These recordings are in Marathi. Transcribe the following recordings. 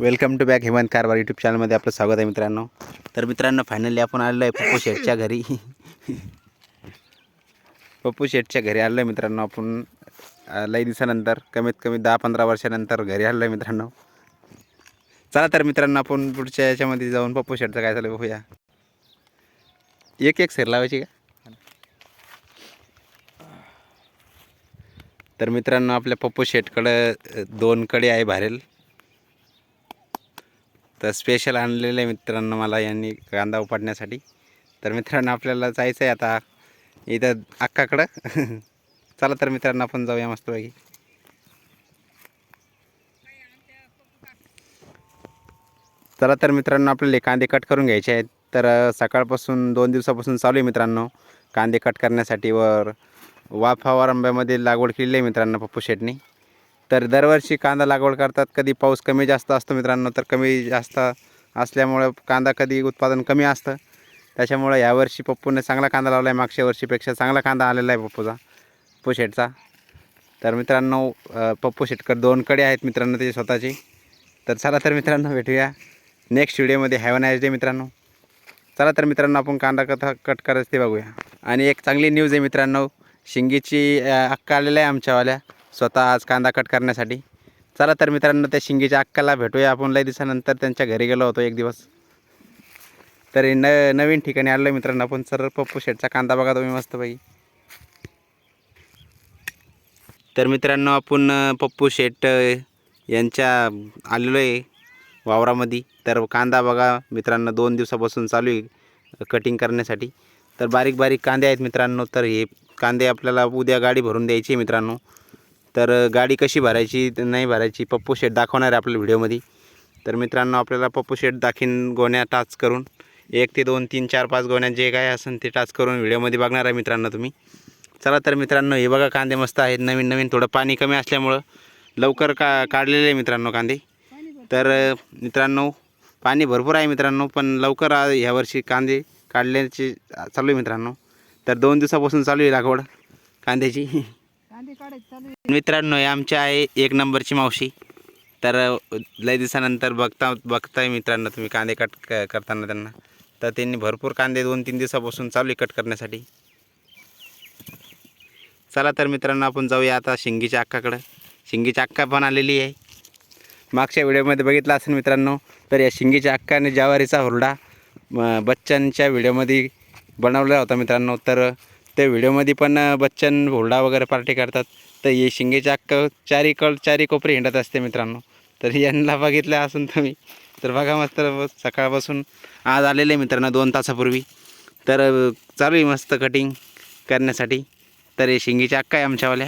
Welcome to back Hemant Karwar YouTube चॅनलमध्ये आपलं स्वागत आहे मित्रांनो. तर मित्रांनो फायनली आपण आलेलो आहे पप्पू शेठच्या घरी. पप्पू शेठच्या घरी आलो आहे मित्रांनो आपण लई दिवसानंतर कमीत कमी दहा पंधरा वर्षानंतर घरी आलो आहे मित्रांनो. चला तर मित्रांनो आपण पुढच्या याच्यामध्ये जाऊन पप्पू शेठचं काय चालू बघूया. एक एक सेर लावायची का? तर मित्रांनो आपल्या पप्पू शेठकडं दोन कडे आहे भारेल तर स्पेशल आणलेलं आहे मित्रांनो मला यांनी कांदा उपाडण्यासाठी. तर मित्रांनो आपल्याला जायचं आहे आता इथं अक्काकडं. चला तर मित्रांनो आपण जाऊया मस्तपैकी. चला तर मित्रांनो आपल्याला कांदे कट करून घ्यायचे आहेत. तर सकाळपासून दोन दिवसापासून चालू आहे मित्रांनो. कांदे कट करण्यासाठी वर वाफावर आंब्यामध्ये लागवड केलेली आहे मित्रांनो पप्पू शेटनी. तर दरवर्षी कांदा लागवड करतात. कधी पाऊस कमी जास्त असतो मित्रांनो तर कमी जास्त असल्यामुळं कांदा कधी उत्पादन कमी असतं. त्याच्यामुळं यावर्षी पप्पूने चांगला कांदा लावला आहे मागच्या वर्षीपेक्षा चांगला कांदा आलेला आहे पप्पूचा पप्पू शेटचा. तर मित्रांनो पप्पू शेटकर दोन कडे आहेत मित्रांनो त्याची स्वतःचे. तर चला तर मित्रांनो भेटूया नेक्स्ट व्हिडिओमध्ये हॅव नाईस डे मित्रांनो. चला तर मित्रांनो आपण कांदा कथा कट करायचं ते बघूया. आणि एक चांगली न्यूज आहे मित्रांनो शिंगीची अक्का आलेल्या आहे आमच्यावाल्या. स्वतः आज कांदा कट करण्यासाठी. चला तर मित्रांनो त्या शिंगीच्या अक्काला भेटूया आपण. लई दिवसानंतर त्यांच्या घरी गेलो होतो एक दिवस. तर हे न नवीन ठिकाणी आलो आहे मित्रांनो आपण. सर पप्पू शेटचा कांदा बघा तुम्ही मस्तपैकी. तर मित्रांनो आपण पप्पू शेट यांच्या आलेलो आहे वावरामध्ये. तर कांदा बघा मित्रांनो दोन दिवसापासून चालू आहे कटिंग करण्यासाठी. तर बारीक बारीक कांदे आहेत मित्रांनो. तर हे कांदे आपल्याला उद्या गाडी भरून द्यायची आहे मित्रांनो. तर गाडी कशी भरायची नाही भरायची पप्पू शेट दाखवणार आहे आपल्या व्हिडिओमध्ये. तर मित्रांनो आपल्याला पप्पू शेट दाखीन गोण्या टाच करून एक ते दोन तीन चार पाच गोण्या जे काय असेल ते टाच करून व्हिडिओमध्ये बघणार आहे मित्रांनो तुम्ही. चला तर मित्रांनो हे बघा कांदे मस्त आहेत नवीन नवीन थोडं पाणी कमी असल्यामुळं लवकर का काढलेले आहे मित्रांनो कांदे. तर मित्रांनो पाणी भरपूर आहे मित्रांनो पण लवकर ह्यावर्षी कांदे काढल्याचे चालू आहे मित्रांनो. तर दोन दिवसापासून चालू आहे लागवड कांद्याची. कांदे काढायचे चालू मित्रांनो हे आहे एक नंबरची मावशी. तर लय दिवसानंतर बघता बघताय मित्रांनो तुम्ही कांदे कट क- करताना त्यांना. तर त्यांनी भरपूर कांदे दोन तीन दिवसापासून चालू आहे कट करण्यासाठी. चला तर मित्रांनो आपण जाऊया आता शिंगीच्या अक्काकडं. शिंगीच्या अक्का पण आलेली आहे. मागच्या व्हिडिओमध्ये बघितला असेल मित्रांनो तर या शिंगीच्या अक्काने ज्वारीचा हुरडा बच्चनच्या व्हिडिओमध्ये बनवला होता मित्रांनो. तर त्या व्हिडिओमध्ये पण बच्चन हुरडा वगैरे पार्टी करतात. तर हे शिंगेच्या अक्क चारी कळ चारी कोपरी हिंडत असते मित्रांनो. तर यांना बघितलं असून तुम्ही. तर बघा मस्त सकाळपासून आज आलेले आहे मित्रांनो दोन तासापूर्वी. तर चालू आहे मस्त कटिंग करण्यासाठी. तर हे शिंगीच्या अक्का आहे आमच्यावाल्या.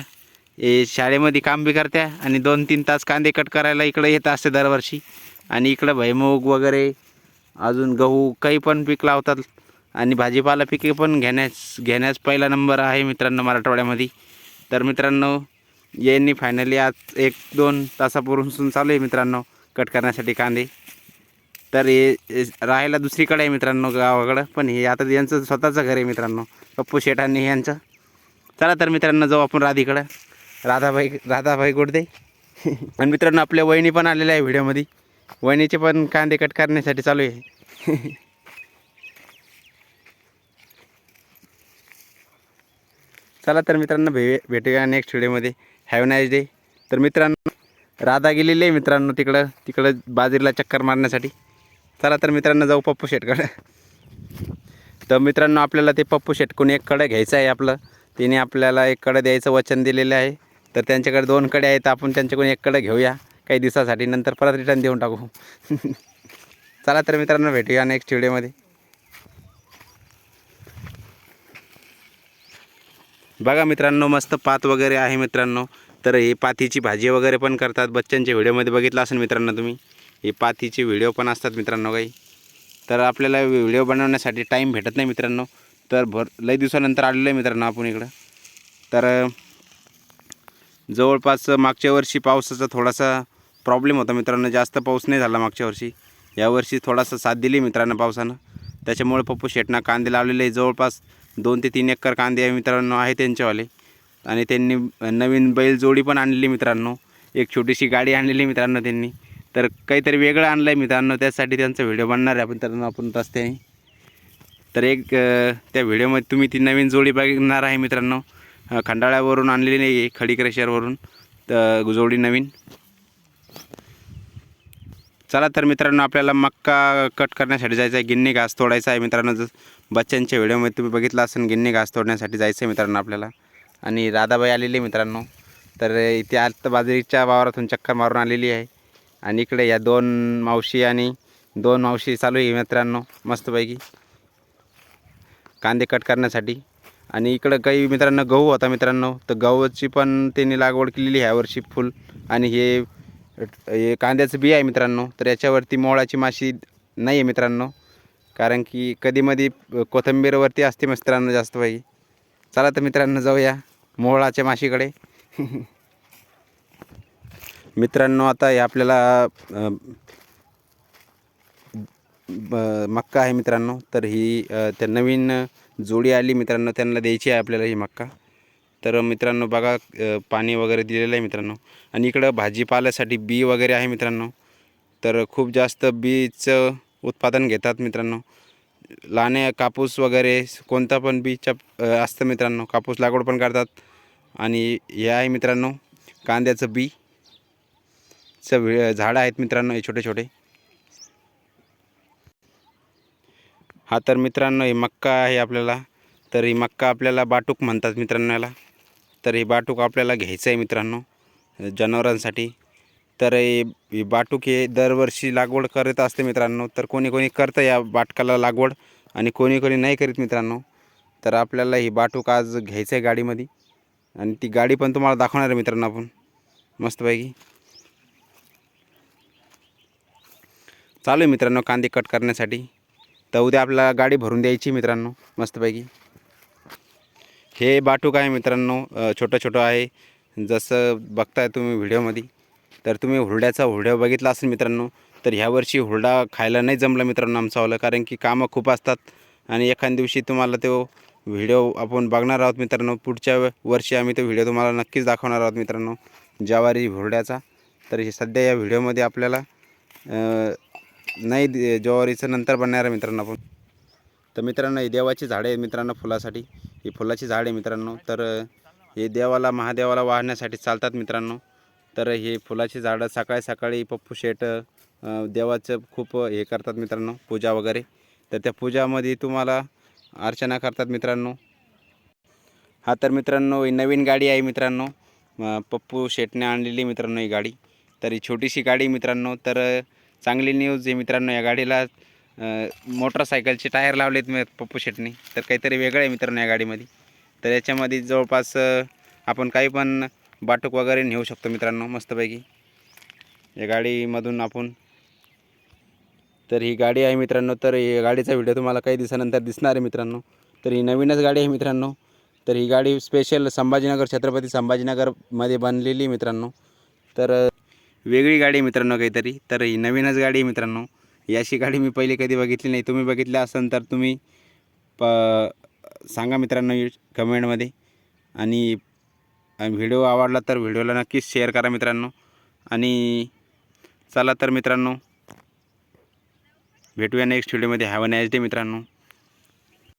हे शाळेमध्ये काम बी करत्या आणि दोन तीन तास कांदे कट करायला इकडे येत असते दरवर्षी. आणि इकडं भैमूग वगैरे अजून गहू काही पण पीक लावतात. आणि भाजीपाला पिके पण घेण्यास घेण्यास पहिला नंबर आहे मित्रांनो मराठवाड्यामध्ये. तर मित्रांनो यांनी फायनली आज एक दोन तासापूर्वीपासून चालू आहे मित्रांनो कट करण्यासाठी कांदे. तर हे हे राहायला दुसरीकडे आहे मित्रांनो गावाकडं पण हे आता यांचं स्वतःचं घर आहे मित्रांनो पप्पू शेठांनी यांचं. चला तर मित्रांनो जाऊ आपण राधीकडं. राधाबाई राधाबाई गोडदे. आणि मित्रांनो आपल्या वहिनी पण आलेल्या आहे व्हिडिओमध्ये. वहिनीचे पण कांदे कट करण्यासाठी चालू आहे. चला तर मित्रांनो भे भेटूया नेक्स्ट व्हिडिओमध्ये हॅव नाईस डे तर मित्रांनो राधा गेलेली आहे मित्रांनो तिकडं तिकडं बाजरीला चक्कर मारण्यासाठी. चला तर मित्रांनो जाऊ पप्पू शेटकडं. तर मित्रांनो आपल्याला ते पप्पू शेटकून एक कडं घ्यायचं आहे आपलं. तिने आपल्याला एक कडं द्यायचं वचन दिलेलं आहे. तर त्यांच्याकडे दोन कडे आहेत आपण त्यांच्याकडून एक कडं घेऊया. काही दिवसासाठी नंतर परत रिटर्न देऊन टाकू. चला तर मित्रांनो भेटूया नेक्स्ट व्हिडिओमध्ये बघा मित्रांनो मस्त पात वगैरे आहे मित्रांनो. तर हे पाथीची भाजी वगैरे पण करतात. बच्चनच्या व्हिडिओमध्ये बघितलं असेल मित्रांनो तुम्ही. हे पाथीचे व्हिडिओ पण असतात मित्रांनो काही. तर आपल्याला व्हिडिओ बनवण्यासाठी टाईम भेटत नाही मित्रांनो. तर भर लई दिवसानंतर आलेलो आहे मित्रांनो आपण इकडं. तर जवळपास मागच्या वर्षी पावसाचा थोडासा प्रॉब्लेम होता मित्रांनो. जास्त पाऊस नाही झाला मागच्या वर्षी. यावर्षी थोडासा साथ दिली मित्रांनो पावसानं. त्याच्यामुळे पप्पू शेटना कांदे लावलेले जवळपास दोन ते तीन एकर कांदे आहे मित्रांनो आहे त्यांच्यावाले. आणि त्यांनी नवीन बैल जोडी पण आणलेली मित्रांनो. एक छोटीशी गाडी आणलेली मित्रांनो त्यांनी. तर काहीतरी वेगळं आणलं आहे मित्रांनो त्यासाठी त्यांचा व्हिडिओ बनणार आहे आपण मित्रांनो आपण रस्त्याने. तर एक त्या व्हिडिओमध्ये तुम्ही ती नवीन जोडी बघणार आहे मित्रांनो. खंडाळ्यावरून आणलेली नाही आहे खडी क्रशरवरून तर जोडी नवीन. चला तर मित्रांनो आपल्याला मक्का कट करण्यासाठी जायचं आहे गिन्नी घास तोडायचा आहे मित्रांनो. जर बच्चांच्या व्हिडिओमध्ये तुम्ही बघितलं असेल गिन्नी घास तोडण्यासाठी जायचं आहे मित्रांनो आपल्याला. आणि राधाबाई आलेली आहे मित्रांनो. तर इथे आत्ता बाजरीच्या वावरातून चक्कर मारून आलेली आहे. आणि इकडे या दोन मावशी आणि दोन मावशी चालू आहे मित्रांनो मस्तपैकी. कांदे कट करण्यासाठी. आणि इकडं काही मित्रांनो गहू होता मित्रांनो. तर गहूची पण त्यांनी लागवड केलेली आहे यावर्षी फुल. आणि हे हे कांद्याचं बी आहे मित्रांनो. तर याच्यावरती मोळाची माशी नाही आहे मित्रांनो. कारण की कधीमधी कोथिंबीरवरती असते मित्रांनो जास्त भाई चला तर मित्रांनो जाऊया मोहळाच्या माशीकडे. मित्रांनो आता हे आपल्याला ब- मक्का आहे मित्रांनो. तर ही त्या नवीन जोडी आली मित्रांनो त्यांना द्यायची आहे आपल्याला ही मक्का. तर मित्रांनो बघा पाणी वगैरे दिलेलं आहे मित्रांनो. आणि इकडं भाजीपाल्यासाठी बी वगैरे आहे मित्रांनो. तर खूप जास्त बीचं उत्पादन घेतात मित्रांनो. लाने कापूस वगैरे कोणता पण बीच्या असतं मित्रांनो. कापूस लागवड पण करतात. आणि हे आहे मित्रांनो कांद्याचं बी. चं झाडं आहेत मित्रांनो हे छोटे छोटे. हा तर मित्रांनो हे मक्का आहे आपल्याला. तर ही मक्का आपल्याला बाटूक म्हणतात मित्रांनो याला. तर ही बाटूक आपल्याला घ्यायचं आहे मित्रांनो जनावरांसाठी. तर हे ही बाटूक हे दरवर्षी लागवड करत असते मित्रांनो. तर कोणी कोणी करतं या बाटकाला लागवड आणि कोणी कोणी नाही करीत मित्रांनो. तर आपल्याला ही बाटूक आज घ्यायचं आहे गाडीमध्ये. आणि ती गाडी पण तुम्हाला दाखवणार आहे मित्रांनो आपण. मस्तपैकी. चालू आहे मित्रांनो कांदे कट करण्यासाठी. तर उद्या आपल्याला गाडी भरून द्यायची मित्रांनो. मस्तपैकी. हे बाटूक आहे मित्रांनो छोटं छोटं आहे. जसं बघताय तुम्ही व्हिडिओमध्ये. तर तुम्ही हुरड्याचा हुरड्या बघितला असेल मित्रांनो तर ह्यावर्षी हुरडा खायला नाही जमलं मित्रांनो आमचावालं कारण की कामं खूप असतात. आणि एखाद्या दिवशी तुम्हाला तो व्हिडिओ आपण बघणार आहोत मित्रांनो पुढच्या वर्षी आम्ही तो व्हिडिओ तुम्हाला नक्कीच दाखवणार आहोत मित्रांनो ज्वारी हुरड्याचा. तर हे सध्या या व्हिडिओमध्ये आपल्याला नाही दे- ज्वारीचं नंतर बनणार आहे मित्रांनो आपण. तर मित्रांनो ही देवाची झाडे आहेत मित्रांनो फुलासाठी. ही फुलाची झाडे मित्रांनो तर हे देवाला महादेवाला वाहण्यासाठी चालतात मित्रांनो. तर हे फुलाची झाडं सकाळी सकाळी पप्पू शेट देवाचं खूप हे करतात मित्रांनो पूजा वगैरे. तर त्या पूजामध्ये तुम्हाला अर्चना करतात मित्रांनो. हा तर मित्रांनो ही नवीन गाडी आहे मित्रांनो. पप्पू शेटने आणलेली मित्रांनो ही गाडी. तर ही छोटीशी गाडी मित्रांनो. तर चांगली न्यूज आहे मित्रांनो या गाडीला मोटरसायकलचे टायर लावलेत मी पप्पू शेटने. तर काहीतरी वेगळं आहे मित्रांनो या गाडीमध्ये. तर याच्यामध्ये जवळपास आपण काही पण बाटूक वगैरे नेऊ शकतो मित्रांनो मस्तपैकी. या गाडीमधून आपण तर ही गाडी आहे मित्रांनो तर ही गाडीचा व्हिडिओ तुम्हाला काही दिवसानंतर दिसणार आहे मित्रांनो. तर ही नवीनच गाडी आहे मित्रांनो. तर ही गाडी स्पेशल संभाजीनगर छत्रपती संभाजीनगरमध्ये बनलेली मित्रांनो. तर वेगळी गाडी आहे मित्रांनो काहीतरी तर ही नवीनच गाडी आहे मित्रांनो. याशी अशी गाडी मी पहिले कधी बघितली नाही. तुम्ही बघितली असाल तर तुम्ही प सांगा मित्रांनो कमेंटमध्ये. आणि आणि व्हिडिओ आवडला तर व्हिडिओला नक्कीच शेअर करा मित्रांनो. आणि चला तर मित्रांनो भेटूया नेक्स्ट व्हिडिओमध्ये हॅव अ नाईस डे मित्रांनो.